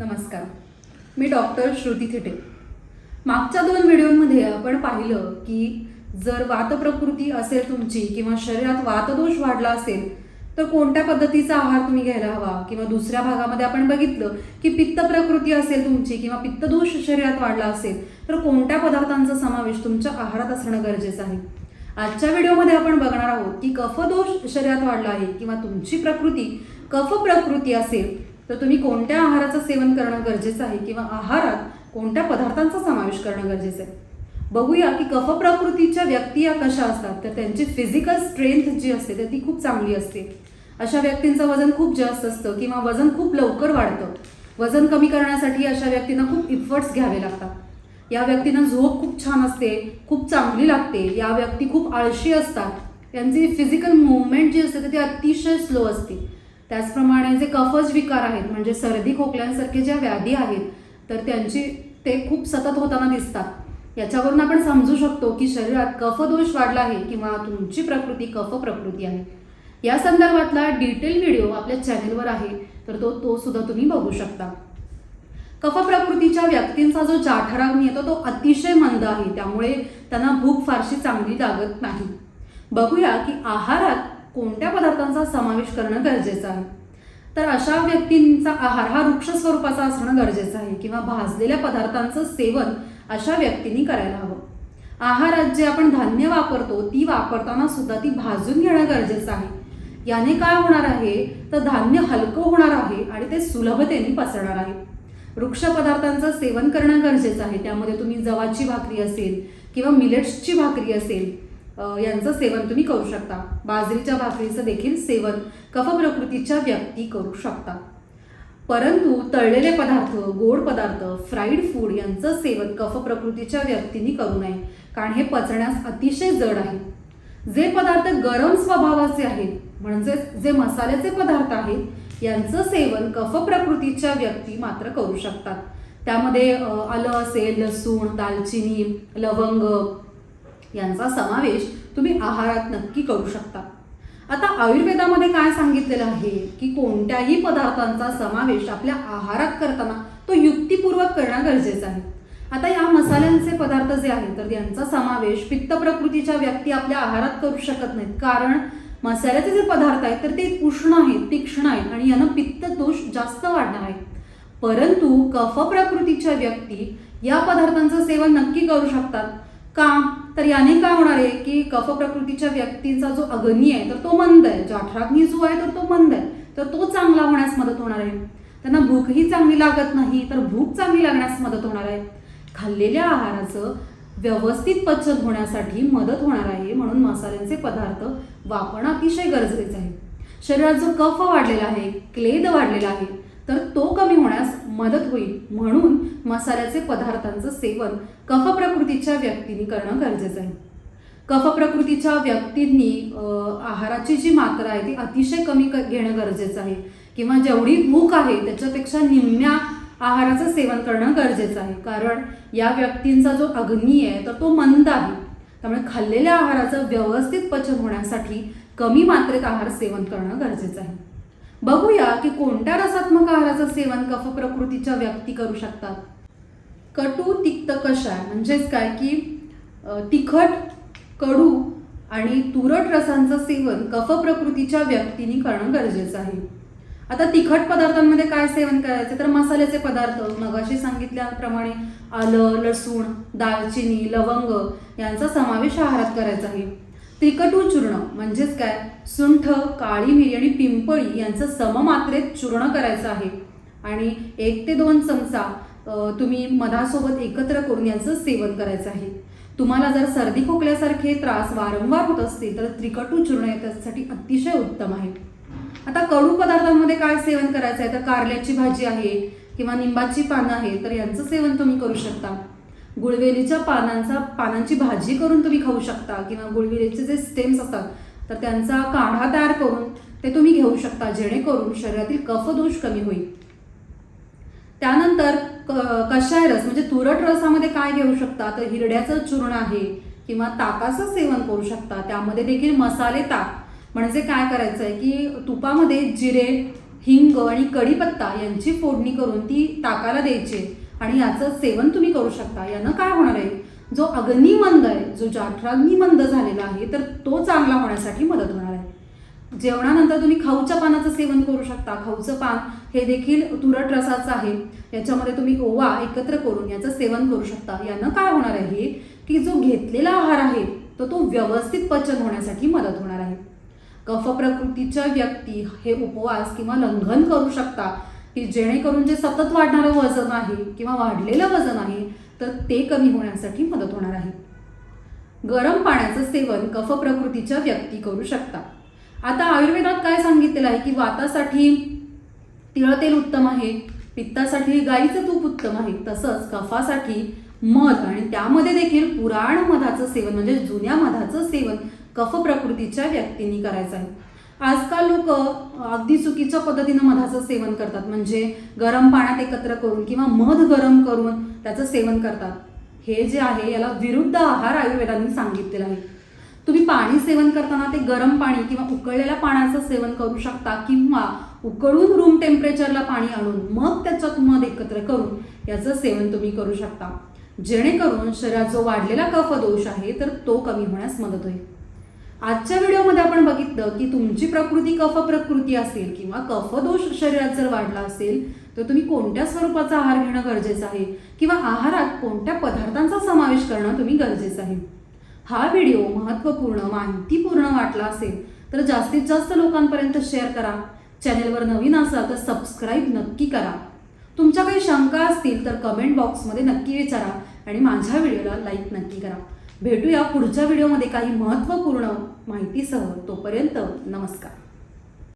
नमस्कार. मी डॉक्टर श्रुती थिटे. मागच्या दोन व्हिडिओमध्ये आपण पाहिलं की जर वातप्रकृती असेल तुमची किंवा शरीरात वातदोष वाढला असेल तर कोणत्या पद्धतीचा आहार तुम्ही घ्यायला हवा? किंवा दुसऱ्या भागामध्ये आपण बघितलं की पित्त प्रकृती असेल तुमची किंवा पित्तदोष शरीरात वाढला असेल तर कोणत्या पदार्थांचा समावेश तुमच्या आहारात असणं गरजेचं आहे? आजच्या व्हिडिओमध्ये आपण बघणार आहोत की कफदोष शरीरात वाढला आहे किंवा तुमची प्रकृती कफ प्रकृती असेल तर तुम्ही कोणत्या आहाराचं सेवन करणं गरजेचं आहे किंवा आहारात कोणत्या पदार्थांचा समावेश करणं गरजेचं आहे? बघूया की कफ प्रकृतीच्या व्यक्ती या कशा असतात तर त्यांची फिजिकल स्ट्रेंथ जी असते तर ती खूप चांगली असते. अशा व्यक्तींचं वजन खूप जास्त असतं किंवा वजन खूप लवकर वाढतं. वजन कमी करण्यासाठी अशा व्यक्तींना खूप इफर्ट्स घ्यावे लागतात. या व्यक्तींना झोप खूप छान असते खूप चांगली लागते या व्यक्ती खूप आळशी असतात. त्यांची फिजिकल मुवमेंट जी असते तर ती अतिशय स्लो असते. त्याचप्रमाणे जे कफज विकार आहेत म्हणजे सर्दी खोकल्यांसारखे ज्या व्याधी आहेत तर त्यांची ते खूप सतत होताना दिसतात. याच्यावरून आपण समजू शकतो की शरीरात कफदोष वाढला आहे किंवा तुमची प्रकृती कफ प्रकृती आहे. या संदर्भातला डिटेल व्हिडिओ आपल्या चॅनेलवर आहे तर तो तो सुद्धा तुम्ही बघू शकता. कफ प्रकृतीच्या व्यक्तींचा जो जाठराग्नी येतो तो अतिशय मंद आहे त्यामुळे त्यांना भूक फारशी चांगली लागत नाही. बघूया की आहारात कोणत्या पदार्थांचा समावेश करणं गरजेचं आहे? तर अशा व्यक्तींचा आहार हा वृक्ष स्वरूपाचा असणं गरजेचं आहे किंवा भाजलेल्या पदार्थांचं सेवन अशा व्यक्तींनी करायला हवं. आहारात जे आपण धान्य वापरतो ती वापरताना सुद्धा ती भाजून घेणं गरजेचं आहे. याने काय होणार आहे? तर धान्य हलकं होणार आहे आणि ते सुलभतेने पसरणार आहे. वृक्ष पदार्थांचं सेवन करणं गरजेचं आहे. त्यामध्ये तुम्ही जवाची भाकरी असेल किंवा मिलेट्सची भाकरी असेल यांचं सेवन तुम्ही करू शकता. बाजरीच्या भाकरीचं देखील सेवन कफ प्रकृतीच्या व्यक्ती करू शकता. परंतु तळलेले पदार्थ गोड पदार्थ फ्राईड फूड यांचं सेवन कफ प्रकृतीच्या व्यक्तींनी करू नये. कारण हे पचण्यास अतिशय जड आहे. जे पदार्थ गरम स्वभावाचे आहेत म्हणजेच जे मसाल्याचे पदार्थ आहेत यांचं सेवन कफ प्रकृतीच्या व्यक्ती मात्र करू शकतात. त्यामध्ये आलं असेल लसूण दालचिनी लवंग यांचा समावेश तुम्ही आहारात नक्की करू शकता. आता आयुर्वेदामध्ये काय सांगितलेलं आहे? की कोणत्याही पदार्थांचा समावेश आपल्या आहारात करताना तो युक्तिपूर्वक करणं गरजेचं आहे. आता या मसाल्यांचे पदार्थ जे आहेत तर यांचा समावेश पित्त प्रकृतीच्या व्यक्ती आपल्या आहारात करू शकत नाहीत. कारण मसाल्याचे जे पदार्थ आहेत तर ते उष्ण आहेत तीक्ष्ण आहेत आणि यानं पित्त दोष जास्त वाढणार आहे. परंतु कफ प्रकृतीच्या व्यक्ती या पदार्थांचं सेवन नक्की करू शकतात. का? तर याने काय होणार आहे की कफ प्रकृतीच्या व्यक्तींचा जो अग्नी आहे तर तो मंद आहे. जाठराग्नी जो आहे तर तो मंद आहे. तर तो चांगला होण्यास मदत होणार आहे. त्यांना भूकही चांगली लागत नाही तर भूक चांगली लागण्यास मदत होणार आहे. खाल्लेल्या आहाराचं व्यवस्थित पचन होण्यासाठी मदत होणार आहे म्हणून मसाल्यांचे पदार्थ वापरणं अतिशय गरजेचं आहे. शरीरात जो कफ वाढलेला आहे क्लेद वाढलेला आहे तर तो कमी होण्यास मदत होईल म्हणून मसाल्याचे पदार्थांचं सेवन कफ प्रकृतीच्या व्यक्तींनी करणं गरजेचं आहे. कफ प्रकृतीच्या व्यक्तींनी आहाराची जी मात्रा आहे ती अतिशय कमी क- घेणं गरजेचं आहे. किंवा जेवढी भूक आहे त्याच्यापेक्षा निम्म्या आहाराचं सेवन करणं गरजेचं आहे. कारण या व्यक्तींचा जो अग्नी आहे तर तो मंद आहे. त्यामुळे खाल्लेल्या आहाराचं व्यवस्थित पचन होण्यासाठी कमी मात्रेत आहार सेवन करणं गरजेचं आहे. बघूया की कोणत्या रसात्मक आहाराचं सेवन कफ प्रकृतीच्या व्यक्ती करू शकतात. कटू तिक्त कषाय म्हणजेच काय की तिखट कडू आणि तुरट रसांचं सेवन कफ प्रकृतीच्या व्यक्तींनी करणं गरजेचं आहे. आता तिखट पदार्थांमध्ये काय सेवन करायचे? तर मसाल्याचे पदार्थ मगाशी सांगितल्याप्रमाणे आलं लसूण दालचिनी लवंग यांचा समावेश आहारात करायचा आहे. त्रिकटू चूर्ण म्हणजेच काय? सुंठ काळी मिरी आणि पिंपळी यांचं सममात्रेत चूर्ण करायचं आहे. आणि एक ते दोन चमचा तुम्ही मधासोबत एकत्र करून यांचं सेवन करायचं आहे. तुम्हाला जर सर्दी खोकल्यासारखे त्रास वारंवार होत असतील तर त्रिकटू चूर्ण हे त्यासाठी अतिशय उत्तम आहे. आता कडू पदार्थांमध्ये काय सेवन करायचं आहे? तर कारल्याची भाजी आहे किंवा निंबाची पानं आहे तर यांचं सेवन तुम्ही करू शकता. गुळवेलीच्या पानांचा पानांची भाजी करून तुम्ही खाऊ शकता किंवा गुळवेलीचे जे स्टेम्स असतात तर त्यांचा काढा तयार करून ते तुम्ही घेऊ शकता जेणेकरून शरीरातील कफदोष कमी होईल. त्यानंतर क- कषाय रस म्हणजे तुरट रसामध्ये काय घेऊ शकता? तर हिरड्याचं चूर्ण आहे किंवा ताकाचं सेवन करू शकता. त्यामध्ये देखील मसाले ताक. म्हणजे काय करायचं आहे की तुपामध्ये जिरे हिंग आणि कढीपत्ता यांची फोडणी करून ती ताकाला द्यायची. आणि याचं सेवन तुम्ही करू शकता. यानं काय होणार आहे? जो अग्निमंद आहे जो जाठराग्निमंद झालेला आहे तर तो चांगला होण्यासाठी मदत होणार आहे. जेवणानंतर तुम्ही खाऊच्या पानाचं सेवन करू शकता. खाऊचं पान हे देखील तुरट रसाचं आहे. याच्यामध्ये तुम्ही ओवा एकत्र करून याचं सेवन करू शकता. यानं काय होणार आहे की जो घेतलेला आहार आहे तर तो व्यवस्थित पचन होण्यासाठी मदत होणार आहे. कफ प्रकृतीच्या व्यक्ती हे उपवास किंवा लंघन करू शकता. की जेणेकरून जे सतत वाढणारं वजन आहे किंवा वाढलेलं वजन आहे तर ते कमी होण्यासाठी मदत होणार आहे. गरम पाण्याचं सेवन कफ प्रकृतीच्या व्यक्ती करू शकता. आता आयुर्वेदात काय सांगितलेलं आहे की वातासाठी तिळतेल उत्तम आहे पित्तासाठी गाईचं तूप उत्तम आहे तसंच कफासाठी मध आणि त्यामध्ये देखील पुराण मधाचं सेवन म्हणजे जुन्या मधाचं सेवन कफ प्रकृतीच्या व्यक्तींनी करायचं आहे. आजकाल लोक अगदी चुकीच्या पद्धतीनं मधाचं सेवन करतात. म्हणजे गरम पाण्यात एकत्र करून किंवा मध गरम करून त्याचं सेवन करतात. हे जे आहे याला विरुद्ध आहार आयुर्वेदांनी सांगितलेला आहे. तुम्ही पाणी सेवन करताना ते गरम पाणी किंवा उकळलेल्या पाण्याचं सेवन करू शकता किंवा उकळून रूम टेम्परेचरला पाणी आणून मग त्याच्यात मध एकत्र करून याचं सेवन तुम्ही करू शकता. जेणेकरून शरीरात जो वाढलेला कफ दोष आहे तर तो कमी होण्यास मदत होईल. आजच्या व्हिडिओमध्ये आपण बघितलं की तुमची प्रकृती कफ प्रकृती असेल किंवा कफदोष शरीरात जर वाढला असेल तर तुम्ही कोणत्या स्वरूपाचा आहार घेणं गरजेचं आहे? किंवा आहारात कोणत्या पदार्थांचा समावेश करणं तुम्ही गरजेचं आहे? हा व्हिडिओ महत्त्वपूर्ण माहितीपूर्ण वाटला असेल तर जास्तीत जास्त लोकांपर्यंत शेअर करा. चॅनेलवर नवीन असाल तर सबस्क्राईब नक्की करा. तुमच्या काही शंका असतील तर कमेंट बॉक्समध्ये नक्की विचारा आणि माझ्या व्हिडिओला लाईक नक्की करा. भेटूया पुढच्या व्हिडिओमध्ये काही महत्त्वपूर्ण माहितीसह. तोपर्यंत नमस्कार.